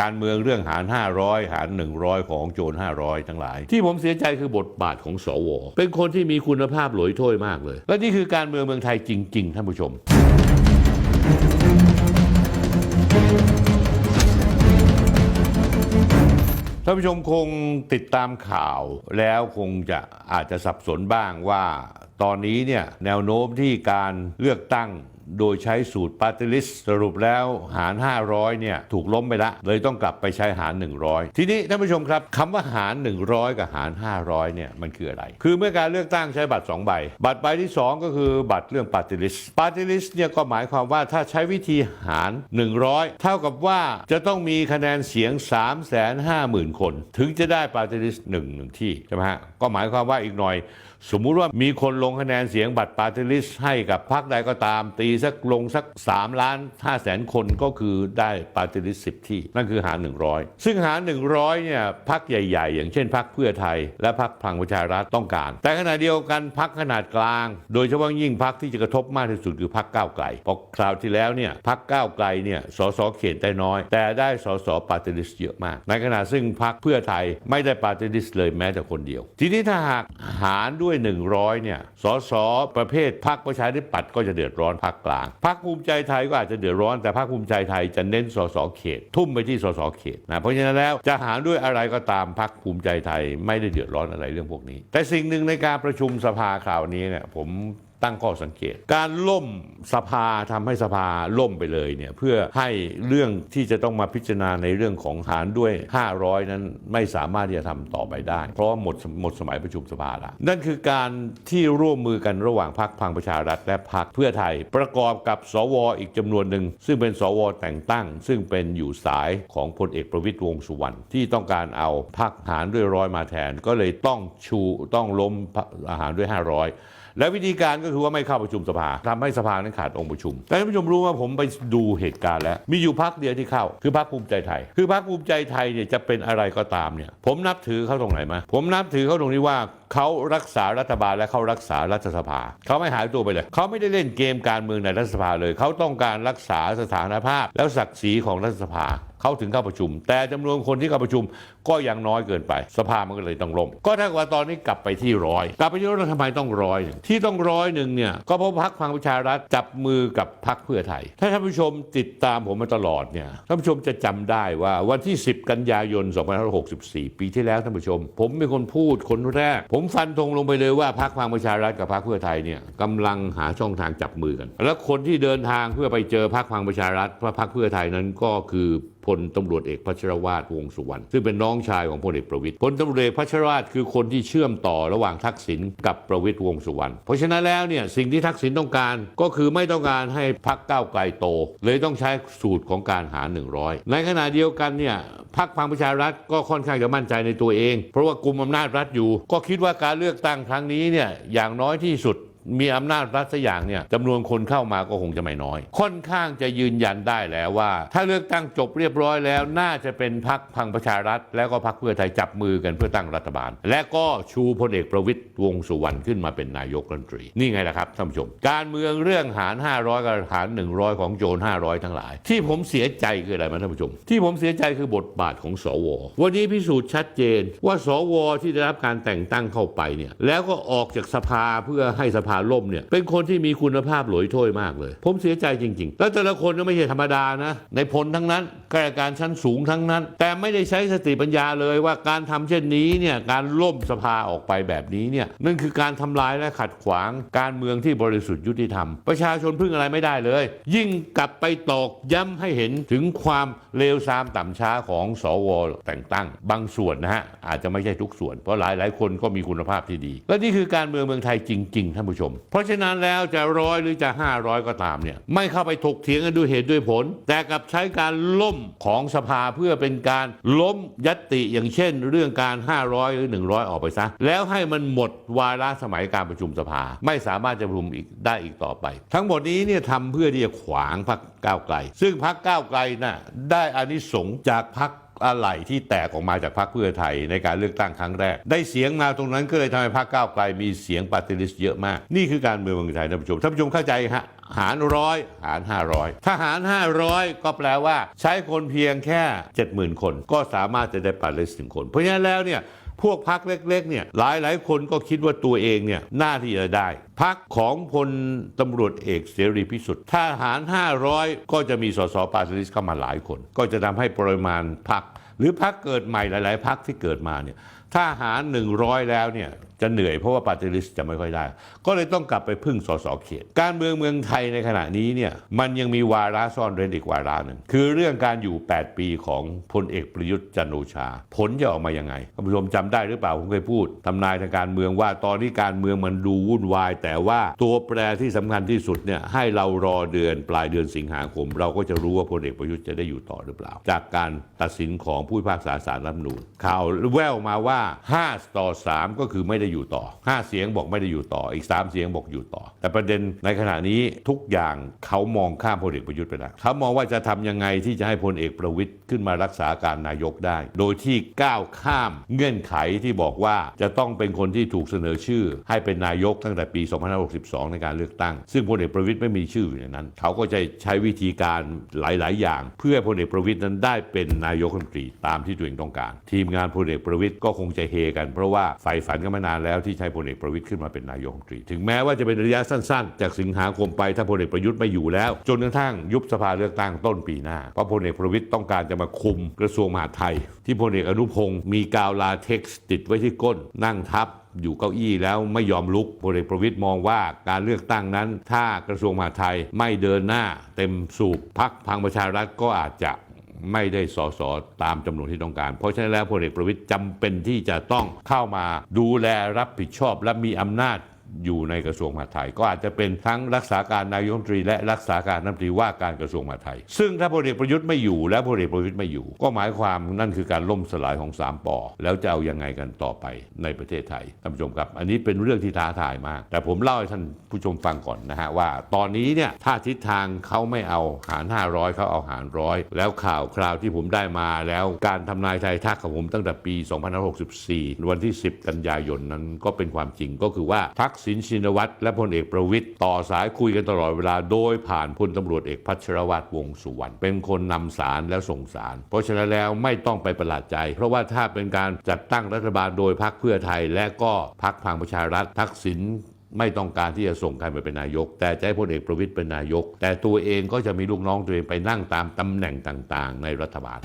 การเมืองเรื่องหาร 500 หาร 100 ของโจร500 ทั้งหลาย ที่ผมเสียใจคือบทบาทของสว เป็นคนที่มีคุณภาพหลอยถ้วยมากเลย และนี่คือการเมืองเมืองไทยจริง ๆ ท่านผู้ชม ท่านผู้ชมคงติดตามข่าวแล้วคงจะอาจจะสับสนบ้างว่า ตอนนี้เนี่ยแนวโน้มที่การเลือกตั้ง โดยใช้สูตรปาร์ติลิสสรุปแล้วหาร 500เนี่ยถูกล้มไปละ เลยต้องกลับไปใช้หาร 100 ทีนี้ท่านผู้ชมครับคำว่าหาร 100 กับหาร 500เนี่ยมันคืออะไร คือเมื่อการเลือกตั้งใช้บัตร 2 ใบ บัตรใบที่ 2 ก็คือบัตรเรื่องปาร์ติลิสปาร์ติลิสเนี่ยก็หมายความว่าถ้าใช้วิธีหาร 100 เท่ากับว่าจะต้องมีคะแนนเสียง 350,000 คน ถึงจะได้ปาร์ติลิสหนึ่งหนึ่งที่ใช่ไหมฮะก็หมายความว่าอีกหน่อยสมมุติว่ามีคนลงคะแนนเสียงบัตรปาร์ตี้ลิสต์ให้กับพรรคใดก็ตาม ตีสักลงสัก 3 ล้าน5แสนคนก็คือได้ปาร์ตี้ลิสต์สิที่ นั่นคือหาร 100 ซึ่งหาร 100เนี่ยพรรคใหญ่ ๆ อย่างเช่นพรรคเพื่อไทย และพรรคพลังประชารัฐต้องการ แต่ขณะเดียวกันพรรคขนาดกลาง โดยเฉพาะยิ่งพรรคที่จะกระทบมากที่สุดคือพรรคก้าวไกลเพราะคราวที่แล้วเนี่ยพรรคก้าวไกลเนี่ยสสเขตได้น้อย แต่ได้สสปาร์ตี้ลิสต์เยอะมาก ในขณะซึ่งพรรคเพื่อไทยไม่ได้ปาร์ตี้ลิสต์เลยแม้แต่คนเดียว ทีนี้ถ้าหากหารด้วย100เนี่ยสสประเภทพรรคประชาธิปัตย์ก็จะเดือดร้อนพรรคกลางพรรคภูมิใจไทยก็อาจจะเดือดร้อน แต่พรรคภูมิใจไทยจะเน้นสสเขต ทุ่มไปที่สสเขตนะเพราะฉะนั้นแล้วจะหารด้วยอะไรก็ตามพรรคภูมิใจไทยไม่ได้เดือดร้อนอะไรเรื่องพวกนี้ แต่สิ่งหนึ่งในการประชุมสภาคราวนี้เนี่ยผม ตั้งข้อสังเกต การล่มสภาทำให้สภาล่มไปเลยเนี่ยเพื่อให้เรื่องที่จะต้องมาพิจารณาในเรื่องของหารด้วย 500 นั้นไม่สามารถที่จะทำต่อไปได้ เพราะหมดหมดสมัยประชุมสภาล้วนั่นคือการที่ร่วมมือกันระหว่างพรรคพลังประชารัฐและพรรคเพื่อไทย ประกอบกับสวอีกจำนวนหนึ่งซึ่งเป็นสวแต่งตั้ง ซึ่งเป็นอยู่สายของพลเอกประวิตยวงสุวรรณที่ต้องการเอาพรรคหารด้วยร้อยมาแทนก็เลยต้องชูต้องล้มอาหารด้วย 500 และวิธีการก็คือว่าไม่เข้าประชุมสภาทำให้สภานั้นขาดองค์ประชุม แต่ท่านผู้ชมรู้ว่าผมไปดูเหตุการณ์แล้ว มีอยู่พักเดียวที่เข้า คือพักภูมิใจไทย คือพักภูมิใจไทยเนี่ยจะเป็นอะไรก็ตามเนี่ย ผมนับถือเขาตรงไหนมาผมนับถือเขาตรงที่ว่าเขารักษารัฐบาลและเขารักษารัฐสภา เขาไม่หายตัวไปเลย เขาไม่ได้เล่นเกมการเมืองในรัฐสภาเลย เขาต้องการรักษาสถานภาพ แล้วศักดิ์ศรีของรัฐสภา เขาถึงเข้าประชุม แต่จำนวนคนที่เข้าประชุมก็ยังน้อยเกินไป สภามันก็เลยต้องล่มก็ถ้าว่าตอนนี้กลับไปที่ร้อยกลับไปที่ร้อยทำไมต้องร้อยที่ต้องร้อยหนึ่งเนี่ยก็เพราะพรรคพลังประชารัฐจับมือกับพรรคเพื่อไทย ถ้าท่านผู้ชมติดตามผมมาตลอดเนี่ยท่านผู้ชมจะจำได้ว่าวันที่ 10 กันยายน 2564 ปีที่แล้วท่านผู้ชม ผมเป็นคนพูดคนแรก ผมฟันธงลงไปเลยว่าพรรคพลังประชารัฐกับพรรคเพื่อไทยเนี่ยกำลังหาช่องทางจับมือกัน แล้วคนที่เดินทางเพื่อไปเจอพรรคพลังประชารัฐพระพรรคเพื่อไทยนั้นก็คือ พลตำรวจเอกพัชรวาทวงสุวรรณซึ่งเป็นน้องชายของพลเอกประวิตยพลตำรวจเอกพัชรวาทคือคนที่เชื่อมต่อระหว่างทักษิณกับประวิตยวงสุวรรณเพราะฉะนั้นแล้วเนี่ยสิ่งที่ทักษิณต้องการก็คือไม่ต้องการให้พักก้าวไกลโต เลยต้องใช้สูตรของการหาร100 ในขณะเดียวกันเนี่ยพักพลังประชารัฐก็ค่อนข้างจะมั่นใจในตัวเอง เพราะว่ากลุ่มอำนาจรัฐอยู่ ก็คิดว่าการเลือกตั้งครั้งนี้เนี่ยอย่างน้อยที่สุด มีอำนาจรัฐสักอย่างเนี่ยจำนวนคนเข้ามาก็คงจะไม่น้อย ค่อนข้างจะยืนยันได้แล้วว่า ถ้าเลือกตั้งจบเรียบร้อยแล้ว น่าจะเป็นพักพังประชารัฐ แล้วก็พักเพื่อไทยจับมือกันเพื่อตั้งรัฐบาล และก็ชูพลเอกประวิตยวงสุวรรณขึ้นมาเป็นนายกรัฐมนตรี นี่ไงล่ะครับท่านผู้ชม การเมืองเรื่องหาร 500 กับหาร 100 ของโจร500 ทั้งหลาย ที่ผมเสียใจคืออะไรมาท่านผู้ชม ที่ผมเสียใจคือบทบาทของสว วันนี้พิสูจน์ชัดเจน ว่าสวที่ได้รับการแต่งตั้งเข้าไปเนี่ยแล้วก็ออกจากสภาเพื่อให้สภาล่มเนี่ยเป็นคนที่มีคุณภาพหลอยถ้วยมากเลย ผมเสียใจจริง ๆ แล้วแต่ละคนก็ไม่ใช่ธรรมดานะในพลทั้งนั้น ข้าราชการชั้นสูงทั้งนั้น แต่ไม่ได้ใช้สติปัญญาเลยว่าการทำเช่นนี้เนี่ยการล่มสภาออกไปแบบนี้เนี่ยนั่นคือการทำลายและขัดขวางการเมืองที่บริสุทธิ์ยุติธรรม ประชาชนพึ่งอะไรไม่ได้เลย ยิ่งกลับไปตอกย้ำให้เห็นถึงความเลวทรามต่ำช้าของสวแต่งตั้ง บางส่วนนะฮะอาจจะไม่ใช่ทุกส่วน เพราะหลายหลายคนก็มีคุณภาพที่ดี และนี่คือการเมืองเมืองไทยจริง ๆ ท่านผู้ชม เพราะฉะนั้นแล้วจะร้อยหรือจะ 500 ก็ตามเนี่ยไม่เข้าไปถกเถียงกันด้วยเหตุด้วยผล แต่กลับใช้การล่มของสภาเพื่อเป็นการล้มยัตติอย่างเช่น เรื่องการ 500 หรือ 100 ออกไปซะ แล้วให้มันหมดวาระสมัยการประชุมสภา ไม่สามารถจะประชุมอีกได้อีกต่อไป ทั้งหมดนี้เนี่ยทำเพื่อที่จะขวางพรรคก้าวไกล ซึ่งพรรคก้าวไกลน่ะได้อานิสงส์จากพรรค อะไรที่แตกออกมาจากพรรคเพื่อไทยในการเลือกตั้งครั้งแรก ได้เสียงมาตรงนั้นก็เลยทำให้พรรคก้าวไกลมีเสียงปฏิริษีเยอะมาก นี่คือการเมืองเมืองไทยท่านผู้ชมท่านผู้ชมเข้าใจฮะหารร้อยหาร 500 ถ้าหาร 500 ก็แปลว่า ใช้คนเพียงแค่ 70,000 คน ก็สามารถจะได้ปาร์ลิสถึงคน เพราะฉะนั้นแล้วเนี่ย พวกพักเล็กๆเนี่ยหลายหลายๆคนก็คิดว่าตัวเองเนี่ยน่าที่จะได้ พักของพลตำรวจเอกเสรีพิสุทธิ์ถ้าหาร 500 ก็จะมีสสปาร์ตี้ลิสเข้ามาหลายคน ก็จะทำให้ปริมาณพักหรือพักเกิดใหม่หลาย ๆ พักที่เกิดมาเนี่ยถ้าหาร 100 แล้วเนี่ย จะเหนื่อยเพราะว่าปาร์ตี้ลิสต์จะไม่ค่อยได้ ก็เลยต้องกลับไปพึ่งสสเขต การเมืองเมืองไทยในขณะนี้เนี่ยมันยังมีวาระซ่อนเร้นอีกวาระหนึ่งคือเรื่องการอยู่ 8 ปีของพลเอกประยุทธ์จันโอชา ผลจะออกมายังไงท่านผู้ชมจำได้หรือเปล่าผมเคยพูดทำนายทางการเมืองว่าตอนนี้การเมืองมันดูวุ่นวาย แต่ว่าตัวแปรที่สำคัญที่สุดเนี่ยให้เรารอเดือนปลายเดือนสิงหาคม เราก็จะรู้ว่าพลเอกประยุทธ์จะได้อยู่ต่อหรือเปล่า จากการตัดสินของผู้พิพากษาศาลรัฐธรรมนูญข่าวแววมาว่า 5 ต่อ 3 ก็คือไม่ได้อยู่ต่อ 5 เสียงบอกไม่ได้อยู่ต่อ อีก 3 เสียงบอกอยู่ต่อ แต่ประเด็นในขณะนี้ทุกอย่างเขามองข้ามพลเอกประยุทธ์ไปแล้วเขามองว่าจะทำยังไงที่จะให้พลเอกประวิทย์ขึ้นมารักษาการนายกได้ โดยที่ก้าวข้ามเงื่อนไขที่บอกว่าจะต้องเป็นคนที่ถูกเสนอชื่อ ให้เป็นนายกตั้งแต่ปี 2562 ในการเลือกตั้ง ซึ่งพลเอกประวิทย์ไม่มีชื่ออยู่ในนั้น เขาก็จะใช้วิธีการหลาย ๆ อย่าง เพื่อพลเอกประวิทย์นั้นได้เป็นนายกรัฐมนตรีตามที่ตัวเองต้องการ ทีมงานพลเอกประวิทย์ก็คงจะเฮกันเพราะว่าใฝ่ฝันกันมานานแล้วที่ใช้พลเอกประวิทย์ขึ้นมาเป็นนายกรัฐมนตรี ถึงแม้ว่าจะเป็นระยะสั้นๆ จากสิงหาคมไปถ้าพลเอกประยุทธ์ไม่อยู่แล้ว จนกระทั่งยุบสภาเลือกตั้งต้นปีหน้าเพราะพลเอกประวิทย์ต้องการจะมาคุมกระทรวงมหาดไทย ที่พลเอกอนุพงศ์มีกาวลาเท็กซ์ติดไว้ที่ก้นนั่งทับอยู่เก้าอี้แล้วไม่ยอมลุกพลเอกประวิตยมองว่าการเลือกตั้งนั้น ถ้ากระทรวงมหาดไทยไม่เดินหน้าเต็มสูบพักพังประชารัฐก็อาจจะ ไม่ได้สอสอตามจำนวนที่ต้องการ เพราะฉะนั้นแล้วพลเอกประวิตยจำเป็นที่จะต้องเข้ามาดูแลรับผิดชอบและมีอำนาจ อยู่ในกระทรวงมหาดไทย ก็อาจจะเป็นทั้งรักษาการนายกรัฐมนตรี และรักษาการรัฐมนตรีว่าการกระทรวงมหาดไทย ซึ่งถ้าพลเอกประยุทธ์ไม่อยู่และพลเอกประวิตยไม่อยู่ ก็หมายความนั่นคือการล่มสลายของสามปอแล้วจะเอายังไงกันต่อไปในประเทศไทยท่านผู้ชมครับ อันนี้เป็นเรื่องที่ท้าทายมาก แต่ผมเล่าให้ท่านผู้ชมฟังก่อนนะฮะว่า ตอนนี้เนี่ยถ้าทิศทางเขาไม่เอาหาร 500เขาเอาหารร้อยแล้วข่าวคราวที่ผมได้มาแล้วการทำนายไทยทักของผมตั้งแต่ปี 2564 วันที่ 10 กันยายนนั้นก็เป็นความจริงก็คือว่าทักษณชินวัตรและพลเอกประวิตยต่อสายคุยกันตลอดเวลาโดยผ่านพลตำรวจเอกพัชรวัตรวงษ์สุวรรณเป็นคนนำสารแล้วส่งสาร เพราะฉะนั้นแล้วไม่ต้องไปประหลาดใจ เพราะว่าถ้าเป็นการจัดตั้งรัฐบาลโดยพรรคเพื่อไทย และก็พรรคพลังประชารัฐทักษิณไม่ต้องการที่จะส่งใครไปเป็นนายก แต่จะให้พลเอกประวิตยเป็นนายก แต่ตัวเองก็จะมีลูกน้องตัวเองไปนั่งตามตำแหน่งต่างๆ ในรัฐบาล